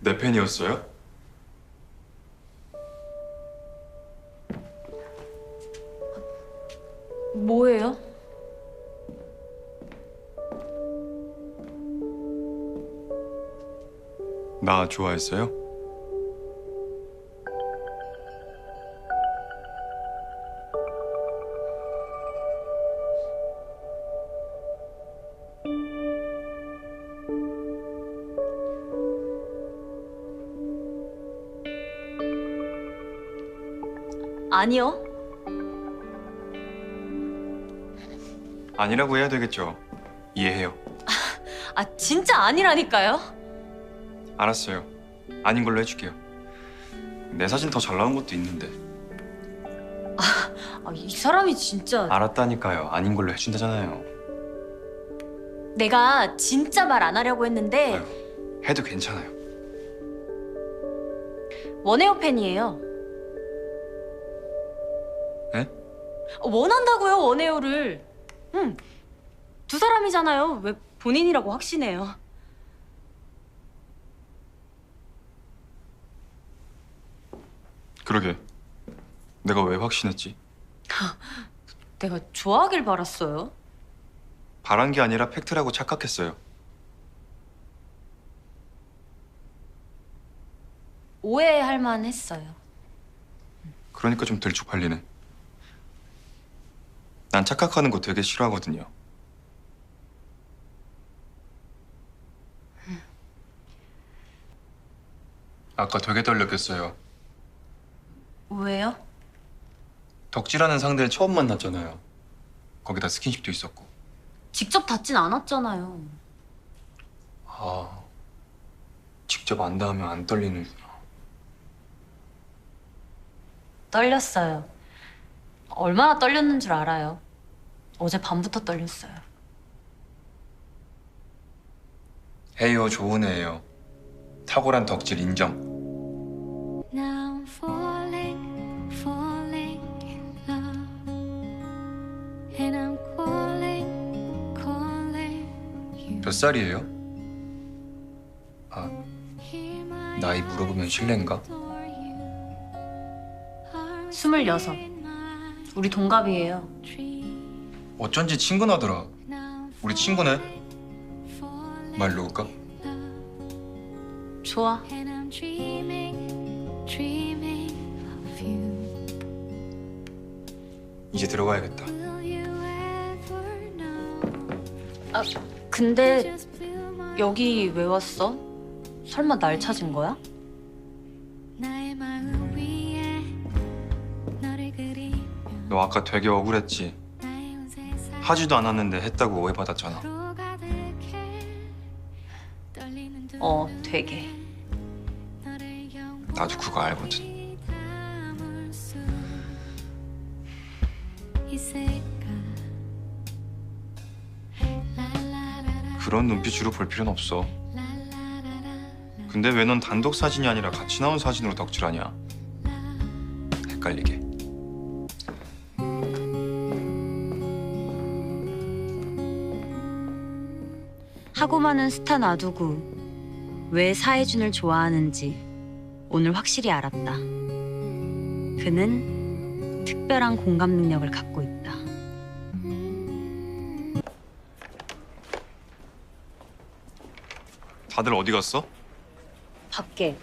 내 팬이었어요? 뭐예요? 나 좋아했어요? 아니요. 아니라고 해야 되겠죠. 이해해요. 아 진짜 아니라니까요. 알았어요. 아닌 걸로 해줄게요. 내 사진 더 잘 나온 것도 있는데. 아, 이 사람이 진짜 알았다니까요. 아닌 걸로 해준다잖아요. 내가 진짜 말 안 하려고 했는데 아유, 해도 괜찮아요. 원해요 팬이에요. 원한다고요 원해요를. 응. 두 사람이잖아요. 왜 본인이라고 확신해요? 그러게. 내가 왜 확신했지? 내가 좋아하길 바랐어요. 바란 게 아니라 팩트라고 착각했어요. 오해할 만했어요. 그러니까 좀 들쭉팔리네. 난 착각하는 거 되게 싫어하거든요. 아까 되게 떨렸겠어요. 왜요? 덕질하는 상대를 처음 만났잖아요. 거기다 스킨십도 있었고. 직접 닿진 않았잖아요. 아, 직접 안 닿으면 안 떨리는구나. 떨렸어요. 얼마나 떨렸는 줄 알아요. 어제 밤부터 떨렸어요. 헤이오 좋은 애예요. 탁월한 덕질 인정. Now I'm falling, falling in love. And I'm calling, calling you. 몇 살이에요? 아, Hear my 나이 물어보면 실례인가? you. 스물여섯. 우리 동갑이에요. 어쩐지 친근하더라. 우리 친구네. 말 놓을까? 좋아. 이제 들어가야겠다. 아, 근데 여기 왜 왔어? 설마 날 찾은 거야? 너 아까 되게 억울했지. 하지도 않았는데 했다고 오해받았잖아. 어, 눈에 되게. 나도 그거 알거든. 그런 눈빛으로 볼 필요는 없어. 근데 왜 넌 단독 사진이 아니라 같이 나온 사진으로 덕질하냐? 헷갈리게. 하고 많은 스타 놔두고 왜 사해준을 좋아하는지 오늘 확실히 알았다. 그는 특별한 공감 능력을 갖고 있다. 다들 어디 갔어? 밖에.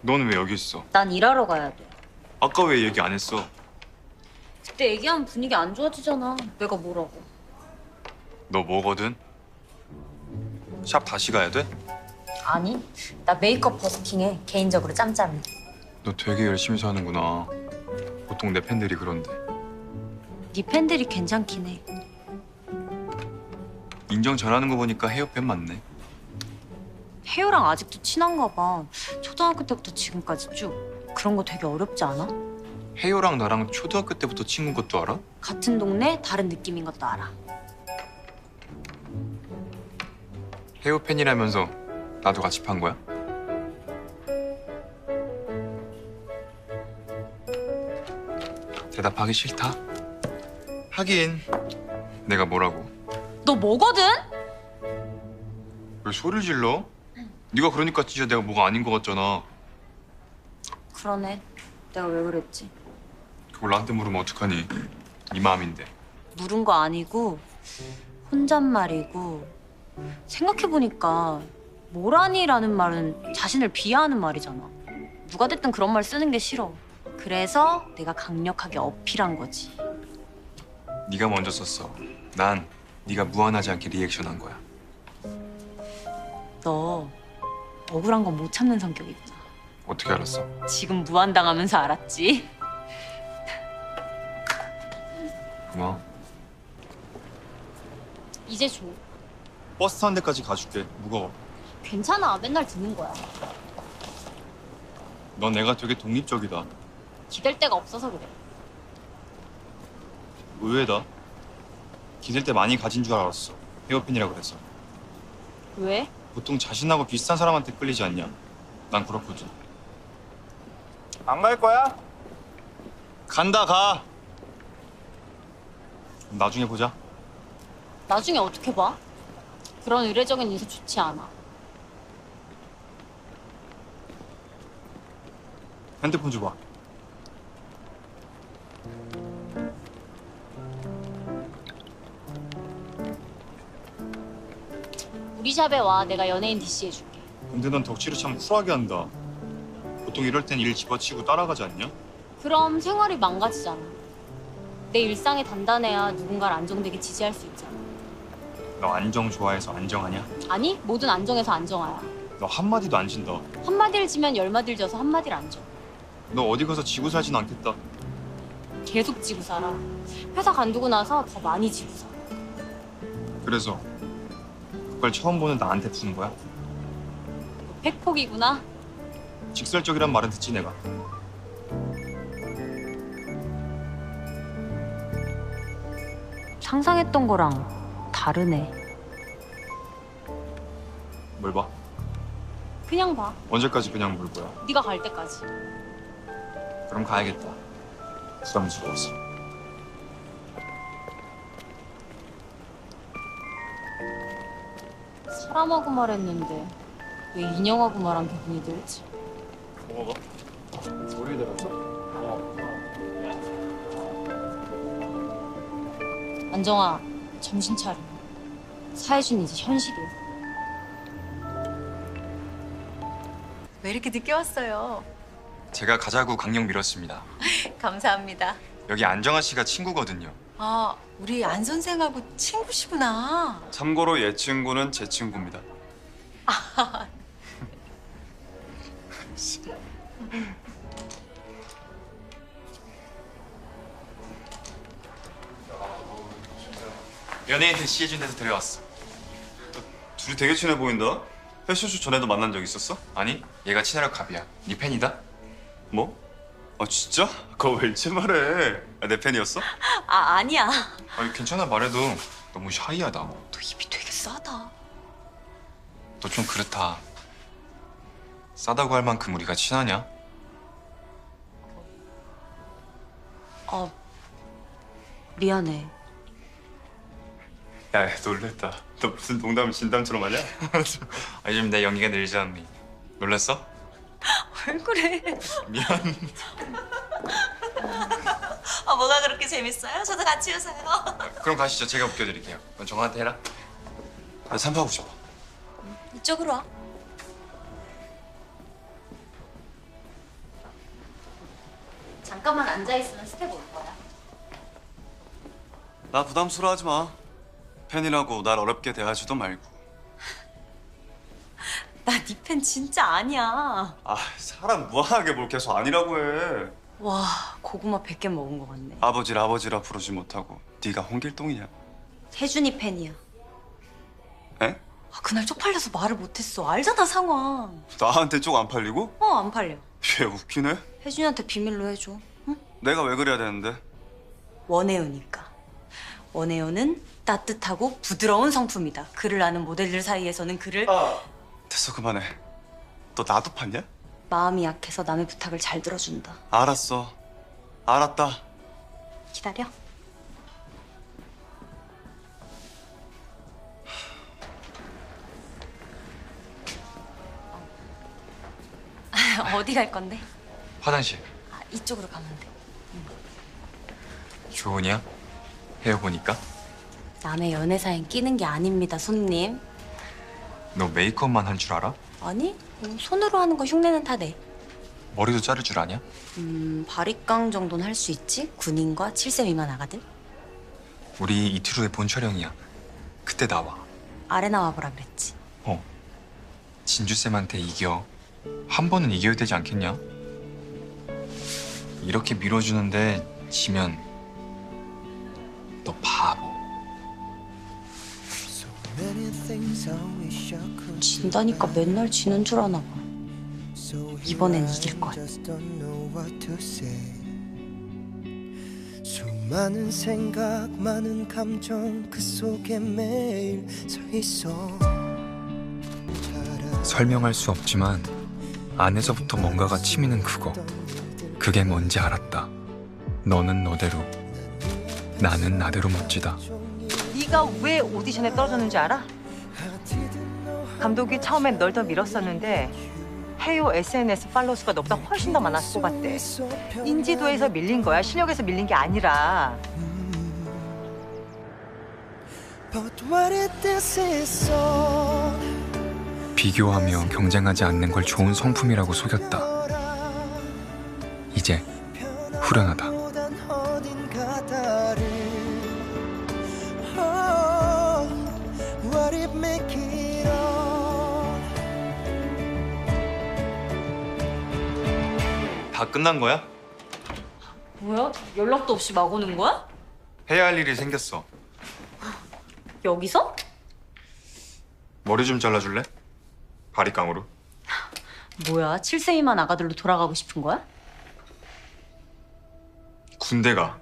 넌왜 여기 있어? 난 일하러 가야 돼. 아까 왜 얘기 안 했어? 그때 얘기하면 분위기 안 좋아지잖아. 내가 뭐라고. 너 뭐거든? 샵 다시 가야 돼? 아니, 나 메이크업 버스킹에 개인적으로 짬짬이. 너 되게 열심히 사는구나. 보통 내 팬들이 그런데. 네 팬들이 괜찮긴 해. 인정 잘하는 거 보니까 헤어팬 맞네. 혜요랑 아직도 친한가 봐. 초등학교 때부터 지금까지 쭉. 그런 거 되게 어렵지 않아? 헤어랑 나랑 초등학교 때부터 친구인 것도 알아? 같은 동네 다른 느낌인 것도 알아. 헤어 팬이라면서 나도 같이 판 거야? 대답하기 싫다. 하긴 내가 뭐라고? 너 뭐거든? 왜 소리를 질러? 네가 그러니까 진짜 내가 뭐가 아닌 것 같잖아. 그러네. 내가 왜 그랬지? 그걸 나한테 물으면 어떡하니? 네 마음인데. 물은 거 아니고 혼잣말이고 생각해보니까 모란이라는 말은 자신을 비하하는 말이잖아. 누가 됐든 그런 말 쓰는 게 싫어. 그래서 내가 강력하게 어필한 거지. 네가 먼저 썼어. 난 네가 무한하지 않게 리액션한 거야. 너 억울한 건 못 참는 성격이구나. 어떻게 알았어? 지금 무한당하면서 알았지? 고마워. 이제 줘. 버스 타는 데까지 가줄게. 무거워. 괜찮아. 맨날 듣는 거야. 넌 내가 되게 독립적이다. 기댈 데가 없어서 그래. 의외다. 기댈 때 많이 가진 줄 알았어. 헤어핀이라 그래서. 왜? 보통 자신하고 비슷한 사람한테 끌리지 않냐? 난 그렇거든. 안 갈 거야? 간다 가. 나중에 보자. 나중에 어떻게 봐? 그런 의례적인 인사 좋지 않아. 핸드폰 줘봐. 우리 샵에 와. 내가 연예인 DC 해줄게. 근데 넌 덕질을 참 쿨하게 한다. 보통 이럴 땐 일 집어치고 따라가지 않냐? 그럼 생활이 망가지잖아. 내 일상이 단단해야 누군가를 안정되게 지지할 수 있잖아. 너 안정 좋아해서 안정하냐? 아니, 뭐든 안정해서 안정하야. 너 한마디도 안 진다. 한마디를 지면 열마디를 져서 한마디를 안 져. 너 어디 가서 지고 살진 않겠다. 계속 지고 살아. 회사 간두고 나서 더 많이 지고 살아. 그래서 그걸 처음 보는 나한테 푸는 거야? 백폭이구나. 직설적이란 말은 듣지 내가. 상상했던 거랑 다르네. 뭘 봐? 그냥 봐. 언제까지 그냥 볼 거야? 네가 갈 때까지. 그럼 가야겠다. 부담스러워서. 사람하고 말했는데 왜 인형하고 말한 기분이 들지? 먹어봐. 소리 들었어? 안정아, 정신 차려. 사회준 이제 현실이야. 왜 이렇게 늦게 왔어요? 제가 가자고 강령 밀었습니다. 감사합니다. 여기 안정아 씨가 친구거든요. 아, 우리 안 선생하고 친구시구나. 참고로 얘 친구는 제 친구입니다. 연예인들 시해준 데서 데려왔어. 둘이 되게 친해 보인다. 패션쇼 전에도 만난 적 있었어? 아니, 얘가 친해력 갑이야. 네 팬이다? 뭐? 아 진짜? 그거 왜 일체 말해? 아, 내 팬이었어? 아, 아니야. 아니 괜찮아 말해도 너무 샤이하다. 너 입이 되게 싸다. 너 좀 그렇다. 싸다고 할 만큼 우리가 친하냐? 어, 미안해. 야 놀랬다. 너 무슨 농담 진담처럼 하냐? 아, 요즘 내 연기가 늘지 않니? 놀랐어? 왜 그래? 미안. 아, 뭐가 그렇게 재밌어요? 저도 같이 웃어요. 그럼 가시죠. 제가 웃겨드릴게요. 넌 정한테 해라. 나 산부하고 싶어. 이쪽으로 와. 잠깐만 앉아 있으면 스텝 올 거야. 나 부담스러워하지 마. 팬이라고 날 어렵게 대하지도 말고. 나 네 팬 진짜 아니야. 아 사람 무한하게 뭘 계속 아니라고 해. 와, 고구마 100개 먹은 것 같네. 아버지를 아버지라 부르지 못하고 네가 홍길동이냐? 혜준이 팬이야. 에? 아, 그날 쪽팔려서 말을 못했어. 알잖아, 상황. 나한테 쪽 안 팔리고? 어, 안 팔려. 얘 웃기네. 혜준이한테 비밀로 해줘. 응? 내가 왜 그래야 되는데? 원혜연이니까. 원혜연은 따뜻하고 부드러운 성품이다. 그를 아는 모델들 사이에서는 그를 아 됐어 그만해. 너 나도 팠냐? 마음이 약해서 남의 부탁을 잘 들어준다. 알았어. 알았다. 기다려. 어디 갈 건데? 화장실. 아, 이쪽으로 가면 돼. 좋으냐? 헤어 보니까? 남의 연애사엔 끼는 게 아닙니다, 손님. 너 메이크업만 할 줄 알아? 아니, 뭐 손으로 하는 거 흉내는 다 내. 머리도 자를 줄 아냐? 음, 바리깡 정도는 할 수 있지? 군인과 7세 미만 아가들? 우리 이틀 후에 본 촬영이야. 그때 나와. 아래 나와보라 그랬지. 어. 진주쌤한테 이겨. 한 번은 이겨야 되지 않겠냐? 이렇게 밀어주는데 지면 너 바보. 진다니까 맨날 지는 줄 아나 봐. 이번엔 이길 거야. 수많은 생각, 많은 감정 그 속에 매일 서 있어. 설명할 수 없지만 안에서부터 뭔가가 치미는 그거. 그게 뭔지 알았다. 너는 너대로, 나는 나대로 멋지다. 네가 왜 오디션에 떨어졌는지 알아? 감독이 처음엔 널 더 밀었었는데 해요 SNS 팔로우 수가 너보다 훨씬 더 많아서 뽑았대. 인지도에서 밀린 거야. 실력에서 밀린 게 아니라. But what if this is all 비교하며 경쟁하지 않는 걸 좋은 성품이라고 속였다. 이제 후련하다. 다 끝난 거야? 뭐야? 연락도 없이 막 오는 거야? 해야 할 일이 생겼어. 여기서? 머리 좀 잘라줄래? 바리깡으로. 뭐야? 7세 미만 아가들로 돌아가고 싶은 거야? 군대 가.